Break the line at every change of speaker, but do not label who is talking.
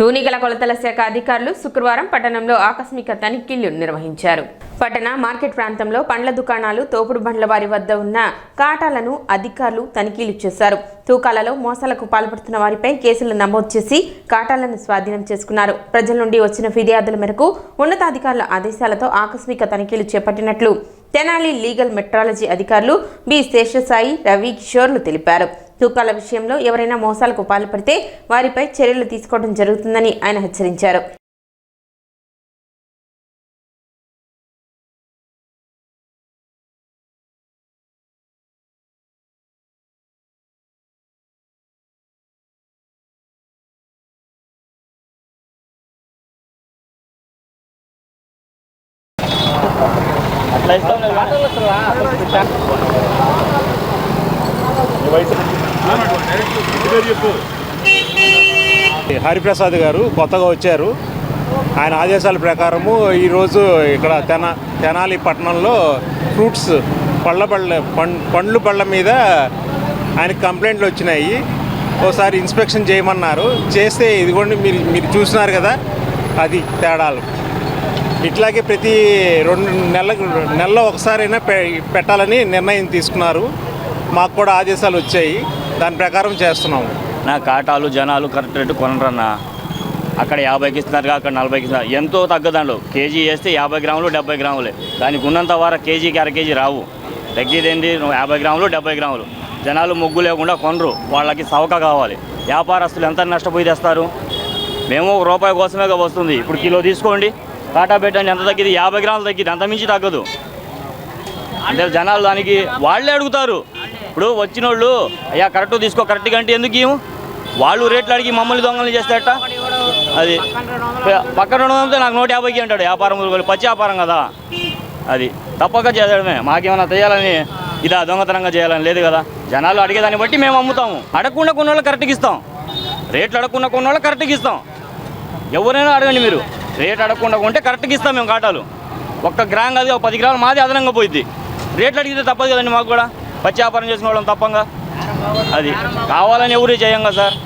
తూనికల కొలతల శాఖ అధికారులు శుక్రవారం పట్టణంలో ఆకస్మిక తనిఖీలు నిర్వహించారు. పట్టణ మార్కెట్ ప్రాంతంలో పండ్ల దుకాణాలు తోపుడు బండ్ల వారి వద్ద ఉన్న కాటాలను అధికారులు తనిఖీలు చేశారు. తూకాలలో మోసాలకు పాల్పడుతున్న వారిపై కేసులు నమోదు చేసి కాటాలను స్వాధీనం చేసుకున్నారు. ప్రజల నుండి వచ్చిన ఫిర్యాదుల మేరకు ఉన్నతాధికారుల ఆదేశాలతో ఆకస్మిక తనిఖీలు చేపట్టినట్లు తెనాలి లీగల్ మెట్రాలజీ అధికారులు బి శేషసాయి రవి కిషోర్లు తెలిపారు. తూకాల విషయంలో ఎవరైనా మోసాలకు పాల్పడితే వారిపై చర్యలు తీసుకోవడం జరుగుతుందని ఆయన హెచ్చరించారు.
అట్లా ఇస్తాం.
హరిప్రసాద్ గారు కొత్తగా వచ్చారు. ఆయన ఆదేశాల ప్రకారము ఈరోజు ఇక్కడ తెన తెనాలి పట్టణంలో ఫ్రూట్స్ పళ్ళ పళ్ళ పండ్లు పళ్ళ మీద ఆయన కంప్లైంట్లు వచ్చినాయి. ఒకసారి ఇన్స్పెక్షన్ చేయమన్నారు. చేస్తే ఇదిగోండి మీరు మీరు చూసినారు కదా అది తేడాలు. ఇట్లాగే ప్రతి రెండు నెలలకు నెలలో ఒకసారైనా పె పెట్టాలని నిర్ణయం తీసుకున్నారు. మాకు కూడా ఆదేశాలు వచ్చాయి. దాని ప్రకారం చేస్తున్నాము.
నా కాటాలు జనాలు కరెక్ట్ రేటు కొనరన్నా. అక్కడ యాభైకి ఇస్తున్నారు అక్కడ నలభైకి ఇస్తున్నారు. ఎంతో తగ్గదండు. కేజీ వేస్తే యాభై గ్రాములు డెబ్బై గ్రాములే. దానికి ఉన్నంత వార కేజీకి అర కేజీ రావు. తగ్గేదేంటి యాభై గ్రాములు డెబ్బై గ్రాములు. జనాలు ముగ్గు లేకుండా కొనరు. వాళ్ళకి సవక కావాలి. వ్యాపారస్తులు ఎంత నష్టపోయి తెస్తారు? మేము ఒక రూపాయి కోసమే వస్తుంది. ఇప్పుడు కిలో తీసుకోండి. కాటా పెట్టండి. ఎంత తగ్గింది? యాభై గ్రాములు తగ్గింది. అంత మించి తగ్గదు. అంటే జనాలు దానికి వాళ్ళే అడుగుతారు. ఇప్పుడు వచ్చిన వాళ్ళు అయ్యా కరెక్ట్ తీసుకో కరెక్ట్గా అంటే ఎందుకు ఇవ్వము? వాళ్ళు రేట్లు అడిగి మమ్మల్ని దొంగలు చేస్తారట. అది. పక్కన రెండు వందలతో నాకు నూట యాభైకి అంటాడు వ్యాపారం పచ్చి వ్యాపారం కదా. అది. తప్పక చేయడమే మాకేమైనా చేయాలని ఇదా దొంగతనంగా చేయాలని లేదు కదా. జనాలు అడిగేదాన్ని బట్టి మేము అమ్ముతాము. అడగకుండా కొన్ని వాళ్ళు కరెక్ట్గా ఇస్తాం. రేట్లు అడగకుండా కొన్న వాళ్ళు కరెక్ట్గా ఇస్తాం. ఎవరైనా అడగండి మీరు. రేట్ అడగకుండా కొంటే కరెక్ట్గా ఇస్తాం మేము కాటాలు ఒక్క గ్రామ్ కాదు ఒక పది గ్రాములు మాది అదనంగా పోయిద్ది. రేట్లు అడిగితే తప్పదు కదండి మాకు కూడా. పచ్చి వ్యాపారం చేసిన వాళ్ళం తప్పంగా. అది కావాలని ఎవరు చేయంగా సార్.